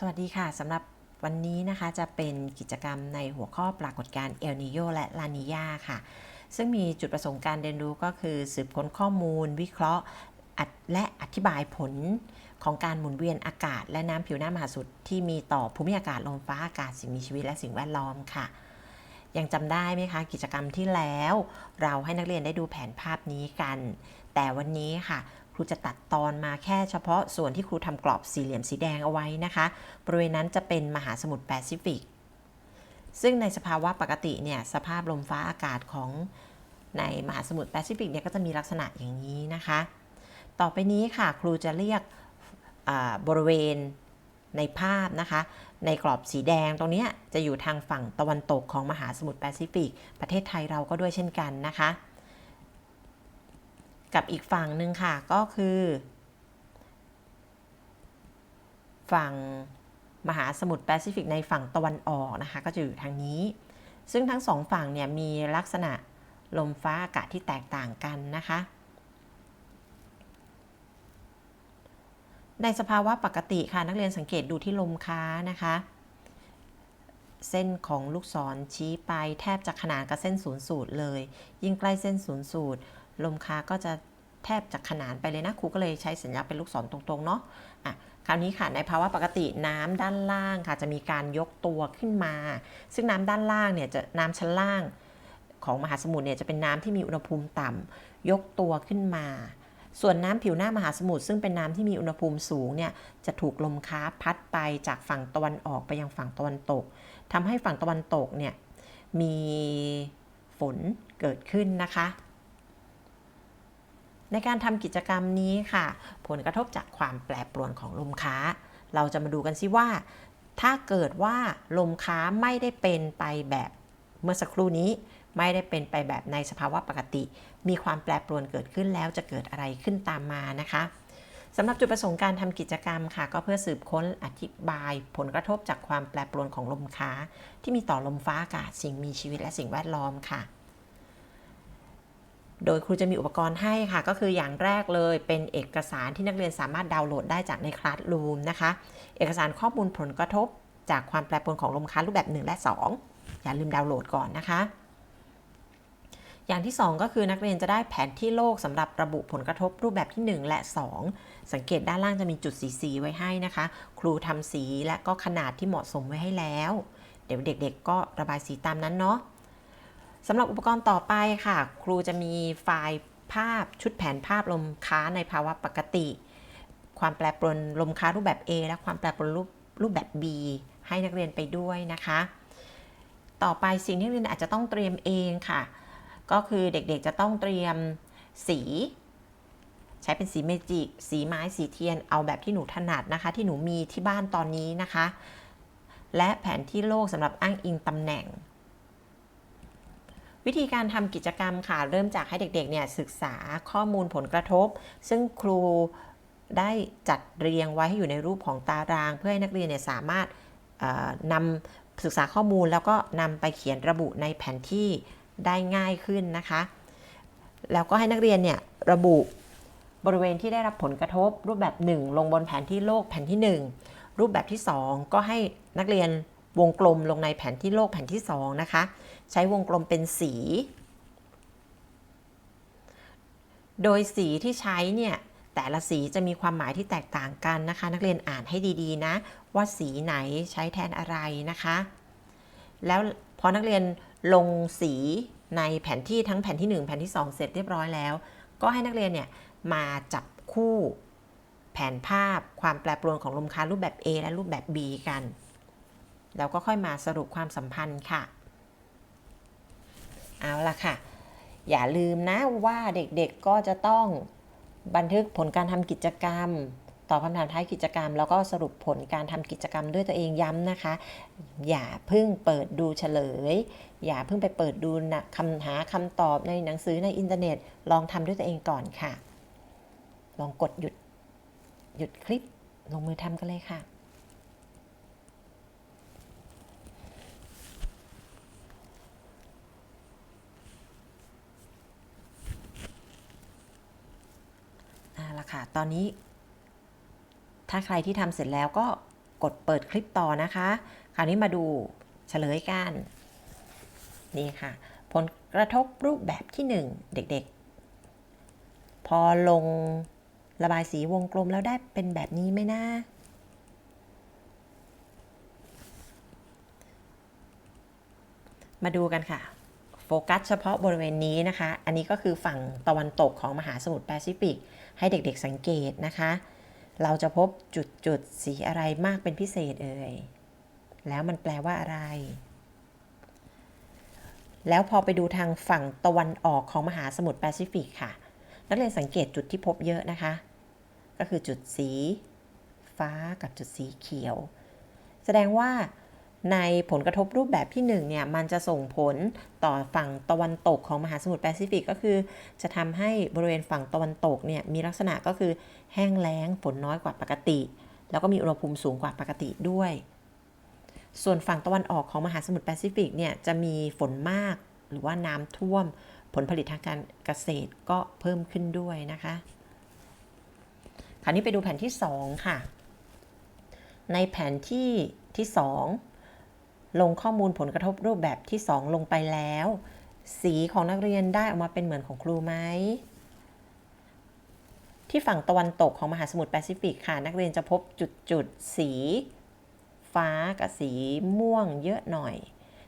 สวัสดีค่ะสำหรับวันนี้นะคะจะเป็นกิจกรรมในหัวข้อปรากฏการณ์เอลนิโยและลานิยาค่ะ ซึ่งมีจุดประสงค์การเรียนรู้ก็คือสืบค้นข้อมูล วิเคราะห์และอธิบายผลของการหมุนเวียนอากาศ และน้ำผิวหน้ามหาสมุทรที่มีต่อภูมิอากาศลมฟ้าอากาศสิ่งมีชีวิตและสิ่งแวดล้อมค่ะ ยังจำได้ไหมคะ กิจกรรมที่แล้ว เราให้นักเรียนได้ดูแผนภาพนี้กัน แต่วันนี้ค่ะ รูจะตัดตอนมาแค่เฉพาะส่วนที่ครูทำกรอบสี่เหลี่ยมสีแดงเอาไว้นะคะ บริเวณนั้นจะเป็นมหาสมุทรแปซิฟิก ซึ่งในสภาวะปกติเนี่ยสภาพลมฟ้าอากาศของในมหาสมุทรแปซิฟิกเนี่ยก็จะมีลักษณะอย่างนี้นะคะ ต่อไปนี้ค่ะครูจะเรียกบริเวณในภาพนะคะ ในกรอบสีแดงตรงนี้จะอยู่ทางฝั่งตะวันตกของมหาสมุทรแปซิฟิก ประเทศไทยเราก็ด้วยเช่นกันนะคะ กับอีกฝั่งหนึ่งค่ะก็คือ ฝั่งมหาสมุทรแปซิฟิกในฝั่งตะวันออกนะคะ ก็จะอยู่ทางนี้ ซึ่งทั้งสองฝั่งเนี่ยมีลักษณะลมฟ้าอากาศที่แตกต่างกันนะคะ ในสภาวะปกติค่ะนักเรียนสังเกตดูที่ลมค้านะคะ เส้นของลูกศรชี้ไปแทบจะขนานกับเส้นศูนย์สูตรเลย ยิ่งใกล้เส้นศูนย์สูตร ลมค้าก็จะแทบจะขนานไปเลยนะครูก็เลยใช้สัญลักษณ์เป็นลูกศรตรงๆเนาะอะคราวนี้ค่ะในภาวะปกติน้ำด้านล่างค่ะจะมีการยกตัวขึ้นมา ซึ่งน้ำด้านล่างเนี่ยจะน้ำชั้นล่างของมหาสมุทรเนี่ยจะเป็นน้ำที่มีอุณหภูมิต่ำยกตัวขึ้นมา ส่วนน้ำผิวหน้ามหาสมุทรซึ่งเป็นน้ำที่มีอุณหภูมิสูงเนี่ยจะถูกลมค้าพัดไปจากฝั่งตะวันออกไปยังฝั่งตะวันตกทำให้ฝั่งตะวันตกเนี่ยมีฝนเกิดขึ้นนะคะ ในการทำกิจกรรมนี้ค่ะ ผลกระทบจากความแปรปรวนของลมค้า เราจะมาดูกันซิว่า ถ้าเกิดว่าลมค้าไม่ได้เป็นไปแบบเมื่อสักครู่นี้ไม่ได้เป็นไปแบบในสภาวะปกติ มีความแปรปรวนเกิดขึ้นแล้วจะเกิดอะไรขึ้นตามมานะคะสำหรับจุดประสงค์การทำกิจกรรมค่ะ ก็เพื่อสืบค้นอธิบายผลกระทบจากความแปรปรวนของลมค้า ที่มีต่อลมฟ้าอากาศสิ่งมีชีวิตและสิ่งแวดล้อมค่ะ โดยครูจะมีอุปกรณ์ให้ค่ะ ก็คืออย่างแรกเลยเป็นเอกสารที่นักเรียนสามารถดาวน์โหลดได้จากใน Classroom นะคะ เอกสารข้อมูลผลกระทบ จากความแปรปรวนของลมค้ารูปแบบ 1 และ 2 อย่าลืมดาวน์โหลดก่อนนะคะ อย่างที่ 2 ก็คือนักเรียนจะได้แผนที่โลกสำหรับระบุผลกระทบรูปแบบที่ 1 และ 2 สังเกตด้านล่างจะมีจุดสีสีไว้ให้นะคะ ครูทำสีและก็ขนาดที่เหมาะสมไว้ให้แล้ว เดี๋ยวเด็กๆ ก็ระบายสีตามนั้นเนาะ สำหรับอุปกรณ์ต่อไปค่ะ ครูจะมีไฟล์ภาพชุดแผนภาพลมค้าในภาวะปกติ ความแปรปรวนลมค้ารูปแบบ A และความแปรปรวนรูปรูปแบบ B ให้นักเรียนไปด้วยนะคะ ต่อไปสิ่งที่นักเรียนอาจจะต้องเตรียมเองค่ะ ก็คือเด็กๆจะต้องเตรียมสี ใช้เป็นสีเมจิก สีไม้สีเทียนเอาแบบที่หนูถนัดนะคะ ที่หนูมีที่บ้านตอนนี้นะคะ และแผนที่โลกสำหรับอ้างอิงตำแหน่ง วิธีการทำกิจกรรมค่ะ เริ่มจากให้เด็กๆเนี่ยศึกษาข้อมูลผลกระทบ ซึ่งครูได้จัดเรียงไว้ให้อยู่ในรูปของตาราง เพื่อให้นักเรียนเนี่ยสามารถนำศึกษาข้อมูลแล้วก็นำไปเขียนระบุในแผนที่ได้ง่ายขึ้นนะคะ แล้วก็ให้นักเรียนเนี่ยระบุบริเวณที่ได้รับผลกระทบ รูปแบบ 1 ลงบนแผนที่โลกแผนที่ 1 รูปแบบที่ 2 ก็ให้นักเรียน วงกลมลงในแผนที่โลกแผนที่ 2 นะคะ ใช้วงกลมเป็นสี โดยสีที่ใช้เนี่ย แต่ละสีจะมีความหมายที่แตกต่างกันนะคะ นักเรียนอ่านให้ดีๆนะ ว่าสีไหนใช้แทนอะไรนะคะ แล้วพอนักเรียนลงสีในแผนที่ทั้งแผนที่ 1 แผนที่ 2 เสร็จเรียบร้อยแล้ว ก็ให้นักเรียนเนี่ยมาจับคู่แผนภาพความแปรปรวนของลมค้ารูปแบบ A และรูปแบบ B กัน แล้วก็ค่อยมาสรุปความสัมพันธ์ค่ะ เอาละค่ะ อย่าลืมนะว่าเด็กๆก็จะต้องบันทึกผลการทำกิจกรรมตอบคำถามท้ายกิจกรรม แล้วก็สรุปผลการทำกิจกรรมด้วยตัวเองย้ำนะคะ อย่าเพิ่งเปิดดูเฉลย อย่าเพิ่งไปเปิดดูนะคำหาคำตอบในหนังสือในอินเทอร์เน็ต ลองทำด้วยตัวเองก่อนค่ะ ลองกดหยุดหยุดคลิปลงมือทำกันเลยค่ะ เอาละ ค่ะ ตอนนี้ ถ้าใครที่ทำเสร็จแล้วก็กดเปิดคลิปต่อนะคะ คราวนี้มาดูเฉลยกัน นี่ค่ะ ผลกระทบรูปแบบที่ 1 เด็กๆ พอลงระบายสีวงกลมแล้วได้เป็นแบบนี้ไหมนะมาดูกันค่ะ โฟกัสเฉพาะบริเวณนี้นะคะ อันนี้ก็คือฝั่งตะวันตกของมหาสมุทรแปซิฟิก ให้เด็กๆสังเกตนะคะ เราจะพบจุดจุดๆสีอะไรมากเป็นพิเศษเอ่ย แล้วมันแปลว่าอะไร แล้วพอไปดูทางฝั่งตะวันออกของมหาสมุทรแปซิฟิกค่ะ นักเรียนสังเกตจุดที่พบเยอะนะคะ ก็คือจุดสี ฟ้ากับจุดสีเขียว แสดงว่า ในผลกระทบรูปแบบที่1เนี่ยมันจะส่งผลต่อฝั่งตะวันตกของมหาสมุทรแปซิฟิกก็คือ จะทำให้บริเวณฝั่งตะวันตกเนี่ยมีลักษณะก็คือแห้งแล้งฝนน้อยกว่าปกติ แล้วก็มีอุณหภูมิสูงกว่าปกติด้วย ส่วนฝั่งตะวันออกของมหาสมุทรแปซิฟิกเนี่ยจะมีฝนมากหรือว่าน้ำท่วม ผลผลิตทางการเกษตรก็เพิ่มขึ้นด้วยนะคะ คราวนี้ไปดูแผนที่ 2 ค่ะ ในแผนที่ที่ 2 ลงข้อมูลผลกระทบรูปแบบที่ 2 ลงไปแล้ว สีของนักเรียนได้ออกมาเป็นเหมือนของครูไหม ที่ฝั่งตะวันตกของมหาสมุทรแปซิฟิกค่ะ นักเรียนจะพบจุดจุดๆสี ฟ้ากับสีม่วงเยอะหน่อย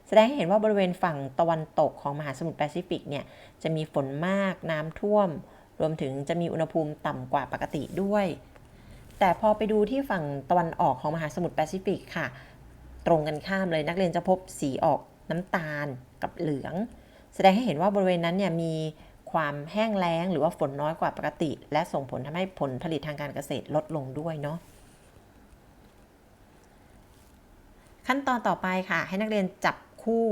แสดงให้เห็นว่าบริเวณฝั่งตะวันตกของมหาสมุทรแปซิฟิกเนี่ยจะมีฝนมากน้ำท่วม รวมถึงจะมีอุณหภูมิต่ำกว่าปกติด้วย แต่พอไปดูที่ฝั่งตะวันออกของมหาสมุทรแปซิฟิกค่ะ รงกันข้ามเลยนักเรียนจะพบสีออกน้ำตาลกับเหลือง แสดงให้เห็นว่าบริเวณนั้นเนี่ยมีความแห้งแล้งหรือว่าฝนน้อยกว่าปกติ และส่งผลทำให้ผลผลิตทางการเกษตรลดลงด้วยเนาะขั้นตอนต่อไปค่ะ ให้นักเรียนจับคู่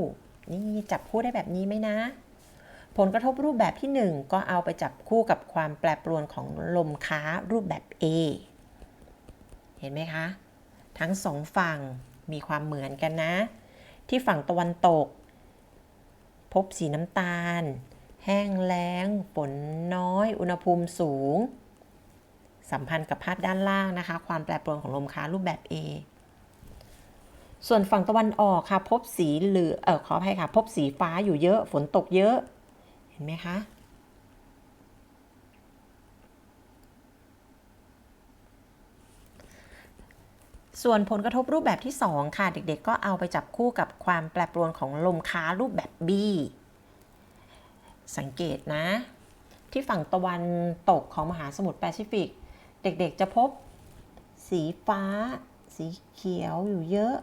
นี่จับคู่ได้แบบนี้ไหมนะ ผลกระทบรูปแบบที่ 1 ก็เอาไปจับคู่กับความแปรปรวนของลมค้ารูปแบบ A เห็นไหมคะ ทั้งสองฝั่ง มีความเหมือนกันนะ ที่ฝั่งตะวันตก พบสีน้ำตาล แห้งแล้ง ฝนน้อย อุณหภูมิสูง สัมพันธ์กับภาพด้านล่างนะคะ ความแปรปรวนของลมค้ารูปแบบ A ส่วนฝั่งตะวันออกค่ะ พบสีเหลือเออขออภัยค่ะ พบสีฟ้าอยู่เยอะ ฝนตกเยอะ เห็นไหมคะ ส่วนผลกระทบรูปแบบที่ 2 ค่ะ เด็กๆ ก็เอาไปจับคู่กับความแปรปรวนของลมค้ารูปแบบ B สังเกตนะ ที่ฝั่งตะวันตกของมหาสมุทรแปซิฟิก เด็กๆ จะพบสีฟ้า สีเขียวอยู่เยอะ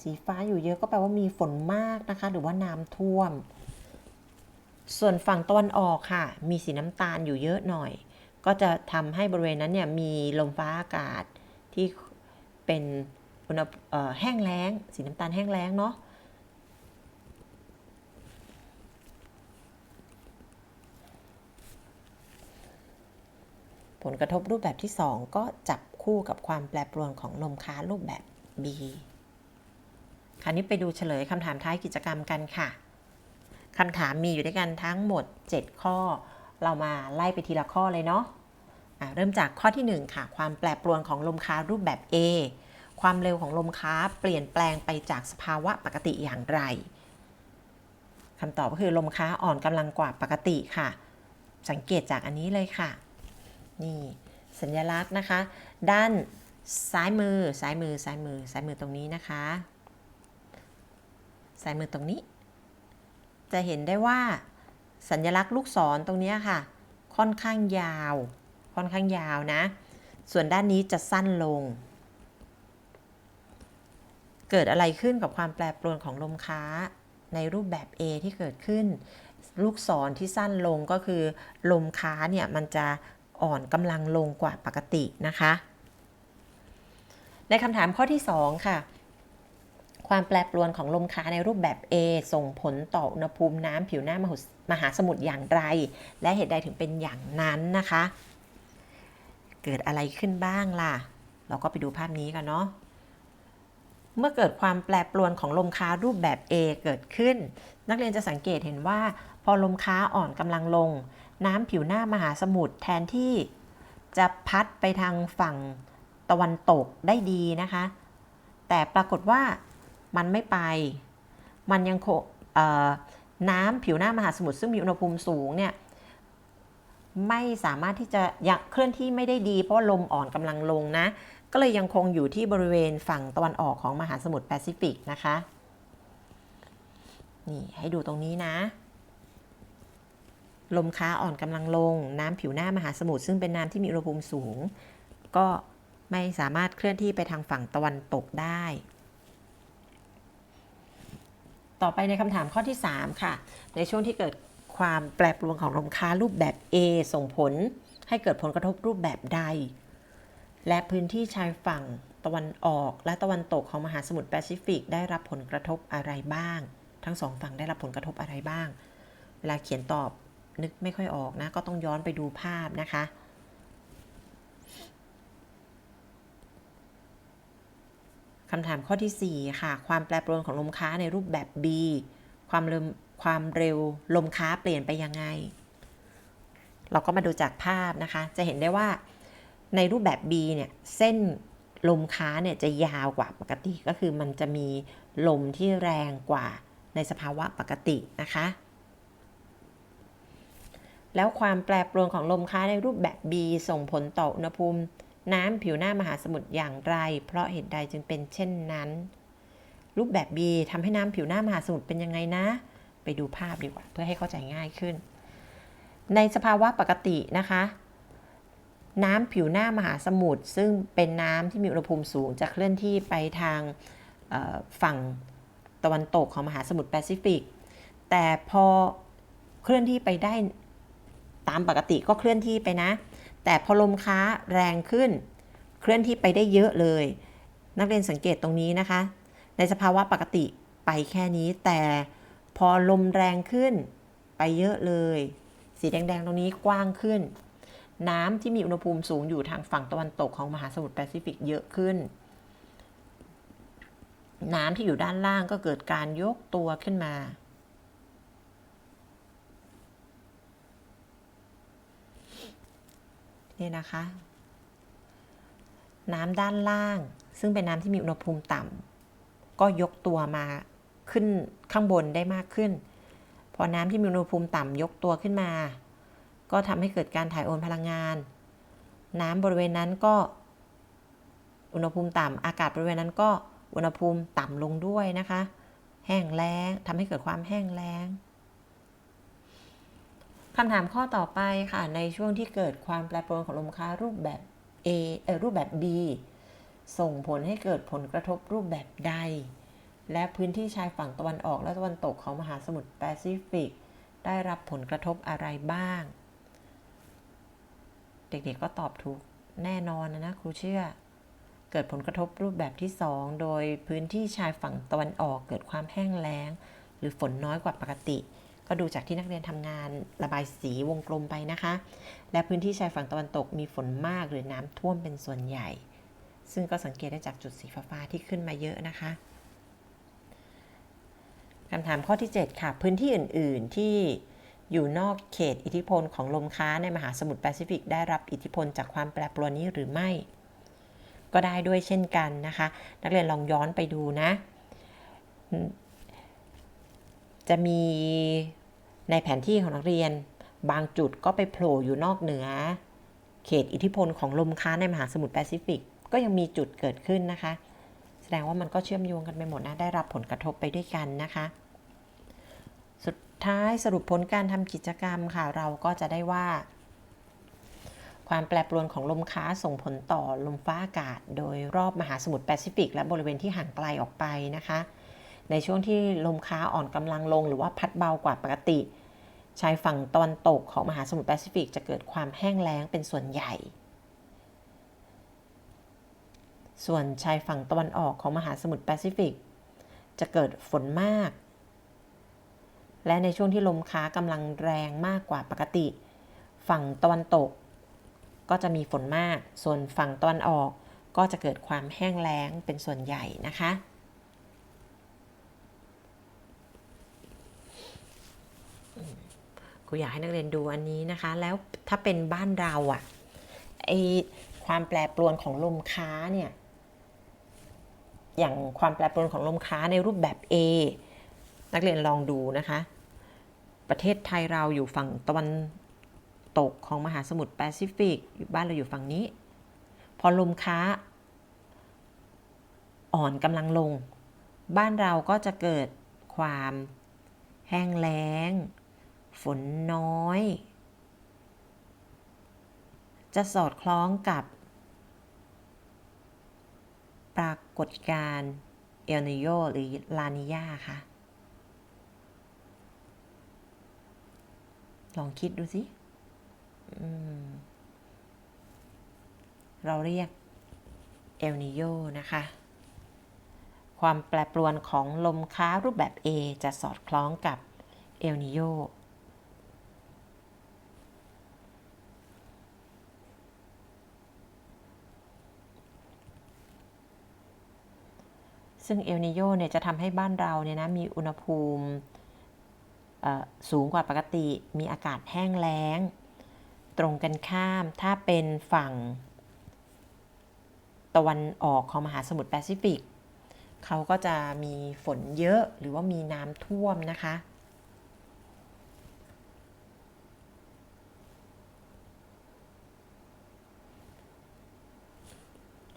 สีฟ้าอยู่เยอะก็แปลว่ามีฝนมากนะคะ หรือว่าน้ำท่วม ส่วนฝั่งตะวันออกค่ะ มีสีน้ำตาลอยู่เยอะหน่อย ก็จะทำให้บริเวณนั้นเนี่ยมีลมฟ้าอากาศที่ เป็นอุณหแห้งแล้ง สีน้ำตาลแห้งแล้งเนาะผลกระทบรูปแบบที่ 2 ก็จับคู่กับความแปรปรวนของลมค้ารูปแบบ B คราวนี้ไปดูเฉลยคำถามท้ายกิจกรรมกันค่ะคำถามมีอยู่ด้วยกันทั้งหมด 7 ข้อ เรามาไล่ไปทีละข้อเลยเนาะ เริ่มจากข้อที่ 1 ค่ะ ความแปรปรวนของลมค้ารูปแบบ A ความเร็วของลมค้าเปลี่ยนแปลงไปจากสภาวะปกติอย่างไรคำตอบก็คือลมค้าอ่อนกำลังกว่าปกติค่ะ สังเกตจากอันนี้เลยค่ะ นี่สัญลักษณ์นะคะ ด้านซ้ายมือซ้ายมือซ้ายมือซ้ายมือตรงนี้นะคะซ้ายมือตรงนี้ จะเห็นได้ว่าสัญลักษณ์ลูกศรตรงนี้ค่ะ ค่อนข้างยาว ค่อนข้างยาวนะ ส่วนด้านนี้จะสั้นลง เกิดอะไรขึ้นกับความแปรปรวนของลมค้าในรูปแบบ A ที่เกิดขึ้น ลูกศรที่สั้นลงก็คือ ลมค้าเนี่ยมันจะอ่อนกำลังลงกว่าปกตินะคะ ในคำถามข้อที่ 2 ค่ะความแปรปรวนของลมค้าในรูปแบบ A ส่งผลต่ออุณหภูมิน้ำผิวหน้ามหุมหาสมุทรอย่างไร และเหตุใดถึงเป็นอย่างนั้นนะคะ เกิดอะไรขึ้นบ้างล่ะ เราก็ไปดูภาพนี้กันเนาะเมื่อเกิดความแปรปรวนของลมค้ารูปแบบ A เกิดขึ้น นักเรียนจะสังเกตเห็นว่า พอลมค้าอ่อนกำลังลง น้ำผิวหน้ามหาสมุทรแทนที่จะพัดไปทางฝั่งตะวันตกได้ดีนะคะ แต่ปรากฏว่ามันไม่ไป มันยังคน้ำผิวหน้ามหาสมุทรซึ่งมีอุณหภูมิสูงเนี่ย ไม่สามารถที่จะยังเคลื่อนที่ไม่ได้ดี เพราะลมอ่อนกำลังลงนะ ก็เลยยังคงอยู่ที่บริเวณฝั่งตะวันออกของมหาสมุทรแปซิฟิกนะคะนี่ให้ดูตรงนี้นะ ลมค้าอ่อนกำลังลง น้ำผิวหน้ามหาสมุทรซึ่งเป็นน้ำที่มีอุณหภูมิสูง ก็ไม่สามารถเคลื่อนที่ไปทางฝั่งตะวันตกได้ ต่อไปในคำถามข้อที่ 3 ค่ะ ในช่วงที่เกิด ความแปรปรวนของลมค้ารูปแบบ A ส่งผล ให้เกิดผลกระทบรูปแบบใด และพื้นที่ชายฝั่งตะวันออกและตะวันตกของมหาสมุทรแปซิฟิก ได้รับผลกระทบอะไรบ้าง ทั้งสองฝั่งได้รับผลกระทบอะไรบ้าง เวลาเขียนตอบนึกไม่ค่อยออกนะ ก็ต้องย้อนไปดูภาพนะคะ คำถามข้อที่ 4 ค่ะ ความแปรปรวนของลมค้าในรูปแบบ B ความเร็ว ความเร็วลมค้าเปลี่ยนไปยังไง เราก็มาดูจากภาพนะคะ จะเห็นได้ว่าในรูปแบบ B เนี่ยเส้นลมค้าเนี่ยจะยาวกว่าปกติก็คือมันจะมีลมที่แรงกว่าในสภาวะปกตินะคะ แล้วความแปรปรวนของลมค้าในรูปแบบ B ส่งผลต่ออุณหภูมิ น้ำผิวหน้ามหาสมุทรอย่างไร เพราะเหตุใดจึงเป็นเช่นนั้น รูปแบบ B ทำให้น้ำผิวหน้ามหาสมุทรเป็นยังไงนะ ไปดูภาพดีกว่า เพื่อให้เข้าใจง่ายขึ้น ในสภาวะปกตินะคะ น้ำผิวหน้ามหาสมุทรซึ่งเป็นน้ำที่มีอุณหภูมิสูงจะเคลื่อนที่ไปทางฝั่งตะวันตกของมหาสมุทรแปซิฟิก แต่พอเคลื่อนที่ไปได้ตามปกติก็เคลื่อนที่ไปนะ แต่พอลมค้าแรงขึ้น เคลื่อนที่ไปได้เยอะเลย นักเรียนสังเกตตรงนี้นะคะ ในสภาวะปกติไปแค่นี้แต่ พอลมแรงขึ้น ไปเยอะเลย สีแดงๆ ตรงนี้กว้างขึ้น น้ำที่มีอุณหภูมิสูงอยู่ทางฝั่งตะวันตกของมหาสมุทรแปซิฟิกเยอะขึ้น น้ำที่อยู่ด้านล่างก็เกิดการยกตัวขึ้นมา เนี่ยนะคะ น้ำด้านล่างซึ่งเป็นน้ำที่มีอุณหภูมิต่ำก็ยกตัวมาขึ้น ข้างบนได้มากขึ้น พอน้ำที่มีอุณหภูมิต่ำยกตัวขึ้นมา ก็ทำให้เกิดการถ่ายโอนพลังงาน น้ำบริเวณนั้นก็ อุณหภูมิต่ำอากาศบริเวณนั้นก็อุณหภูมิต่ำลงด้วยนะคะ แห้งแล้งทำให้เกิดความแห้งแล้งคำถามข้อต่อไปค่ะ ในช่วงที่เกิดความแปรปรวนของลมค้ารูปแบบ A เออรูปแบบ B ส่งผลให้เกิดผลกระทบรูปแบบใด และพื้นที่ชายฝั่งตะวันออกและตะวันตกของมหาสมุทรแปซิฟิก ได้รับผลกระทบอะไรบ้าง เด็กๆก็ตอบถูกแน่นอนนะนะครูเชื่อ เกิดผลกระทบรูปแบบที่ 2 โดยพื้นที่ชายฝั่งตะวันออกเกิดความแห้งแล้ง หรือฝนน้อยกว่าปกติ ก็ดูจากที่นักเรียนทำงานระบายสีวงกลมไปนะคะ และพื้นที่ชายฝั่งตะวันตกมีฝนมากหรือน้ำท่วมเป็นส่วนใหญ่ ซึ่งก็สังเกตได้จากจุดสีฟ้าที่ขึ้นมาเยอะนะคะ คำถามข้อที่ 7 ค่ะ พื้นที่อื่น ๆ ที่อยู่นอกเขตอิทธิพลของลมค้าในมหาสมุทรแปซิฟิก ได้รับอิทธิพลจากความแปรปรวนนี้หรือไม่ ก็ได้ด้วยเช่นกันนะคะ นักเรียนลองย้อนไปดูนะ จะมีในแผนที่ของนักเรียน บางจุดก็ไปโผล่อยู่นอกเหนือ เขตอิทธิพลของลมค้าในมหาสมุทรแปซิฟิก ก็ยังมีจุดเกิดขึ้นนะคะ แสดงว่ามันก็เชื่อมโยงกันไปหมดนะ ได้รับผลกระทบไปด้วยกันนะคะ สุดท้ายสรุปผลการทำกิจกรรมค่ะ เราก็จะได้ว่า ความแปรปรวนของลมค้าส่งผลต่อลมฟ้าอากาศ โดยรอบมหาสมุทรแปซิฟิก และบริเวณที่ห่างไกลออกไปนะคะ ในช่วงที่ลมค้าอ่อนกำลังลง หรือว่าพัดเบากว่าปกติ ชายฝั่งตะวันตกของมหาสมุทรแปซิฟิก จะเกิดความแห้งแล้งเป็นส่วนใหญ่ ส่วนชายฝั่งตะวันออกของมหาสมุทรแปซิฟิก จะเกิดฝนมาก และในช่วงที่ลมค้ากำลังแรงมากกว่าปกติ ฝั่งตะวันตก ก็จะมีฝนมาก ส่วนฝั่งตะวันออกก็จะเกิดความแห้งแล้งเป็นส่วนใหญ่นะคะ ครูอยากให้นักเรียนดูอันนี้นะคะ แล้วถ้าเป็นบ้านเราอะไอความแปรปรวนของลมค้าเนี่ย อย่างความแปรปรวนของลมค้าในรูปแบบ A นักเรียนลองดูนะคะ ประเทศไทยเราอยู่ฝั่งตะวันตกของมหาสมุทรแปซิฟิกอยู่บ้านเราอยู่ฝั่งนี้ พอลมค้า อ่อนกำลังลง บ้านเราก็จะเกิดความแห้งแล้ง ฝนน้อย จะสอดคล้องกับ ปรากฏการณ์เอลนิโยหรือลานิยาค่ะ ลองคิดดูสิเราเรียกเอลนิโยนะคะ ความแปรปรวนของลมค้ารูปแบบ A จะสอดคล้องกับเอลนิโย ซึ่งเอลนิโยเนี่ยจะทำให้บ้านเราเนี่ยนะมีอุณหภูมิสูงกว่าปกติ มีอากาศแห้งแล้ง ตรงกันข้าม ถ้าเป็นฝั่ง ตะวันออกของมหาสมุทรแปซิฟิก เขาก็จะมีฝนเยอะหรือว่ามีน้ำท่วมนะคะ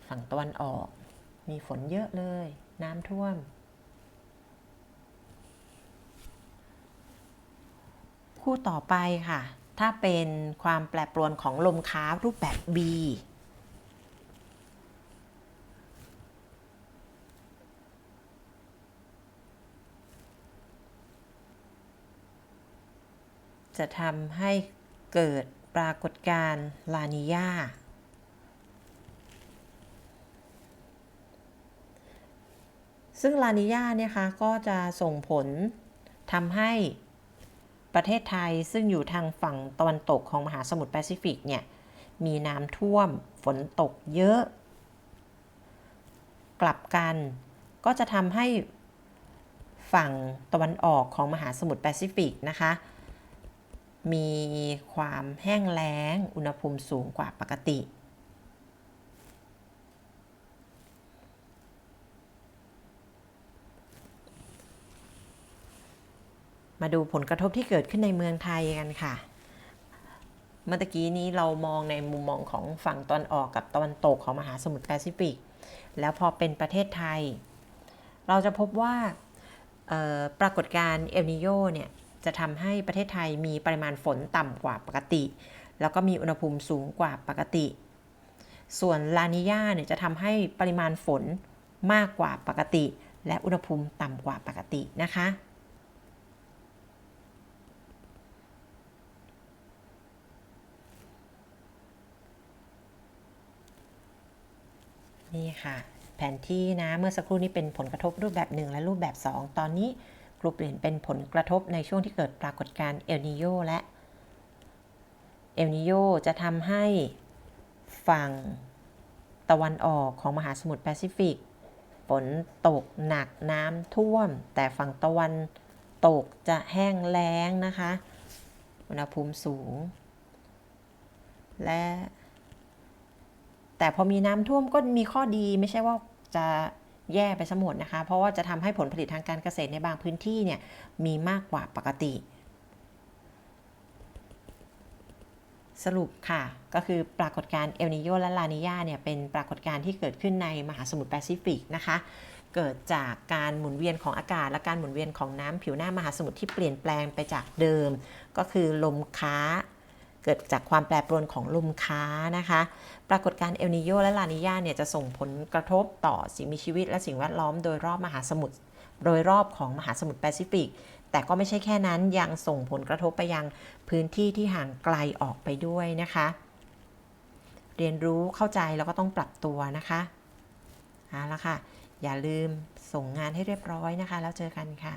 ฝั่งตะวันออก มีฝนเยอะเลย น้ำท่วม คู่ต่อไปค่ะ ถ้าเป็นความแปรปรวนของลมค้ารูปแบบ B จะทำให้เกิดปรากฏการณ์ลานิยา ซึ่งลานิยาเนี่ยคะก็จะส่งผลทำให้ประเทศไทยซึ่งอยู่ทางฝั่งตะวันตกของมหาสมุทรแปซิฟิกเนี่ย มีน้ำท่วมฝนตกเยอะ กลับกันก็จะทำให้ฝั่งตะวันออกของมหาสมุทรแปซิฟิกนะคะ มีความแห้งแล้งอุณหภูมิสูงกว่าปกติ มาดูผลกระทบที่เกิดขึ้นในเมืองไทยกันค่ะ เมื่อกี้นี้เรามองในมุมมองของฝั่งตอนออกกับตะวันตกของมหาสมุทรแปซิฟิก แล้วพอเป็นประเทศไทย เราจะพบว่าปรากฏการณ์เอลนิโยเนี่ยจะทำให้ประเทศไทยมีปริมาณฝนต่ำกว่าปกติ แล้วก็มีอุณหภูมิสูงกว่าปกติ ส่วนลานิยาเนี่ยจะทำให้ปริมาณฝนมากกว่าปกติ และอุณหภูมิต่ำกว่าปกตินะคะ นี่ค่ะ แผนที่นะเมื่อสักครู่นี้เป็นผลกระทบรูปแบบ 1 และรูปแบบ 2 ตอนนี้กลุ่มเปลี่ยนเป็นผลกระทบในช่วงที่เกิดปรากฏการณ์เอลนิโยและเอลนิโยจะทำให้ฝั่งตะวันออกของมหาสมุทรแปซิฟิกฝนตกหนักน้ำท่วม แต่ฝั่งตะวันตกจะแห้งแล้งนะคะ อุณหภูมิสูง และ แต่พอมีน้ำท่วมก็มีข้อดีไม่ใช่ว่าจะแย่ไปสมดนะคะ เพราะว่าจะทำให้ผลผลิตทางการเกษตรในบางพื้นที่เนี่ยมีมากกว่าปกติ สรุปค่ะ ก็คือปรากฏการณ์เอลนิโยและลานิยาเนี่ยเป็นปรากฏการณ์ที่เกิดขึ้นในมหาสมุทรแปซิฟิกนะคะเกิดจากการหมุนเวียนของอากาศ และการหมุนเวียนของน้ำผิวหน้ามหาสมุทรที่เปลี่ยนแปลงไปจากเดิม ก็คือลมค้า เกิดจากความแปรปรวนของลมค้านะคะ ปรากฏการเอลนิโยและลานิยาเนี่ยจะส่งผลกระทบต่อสิ่งมีชีวิตและสิ่งแวดล้อมโดยรอบมหาสมุทรโดยรอบของมหาสมุทรแปซิฟิก แต่ก็ไม่ใช่แค่นั้นยังส่งผลกระทบไปยังพื้นที่ที่ห่างไกลออกไปด้วยนะคะ เรียนรู้เข้าใจแล้วก็ต้องปรับตัวนะคะเอาละค่ะ อย่าลืมส่งงานให้เรียบร้อยนะคะ แล้วเจอกันค่ะ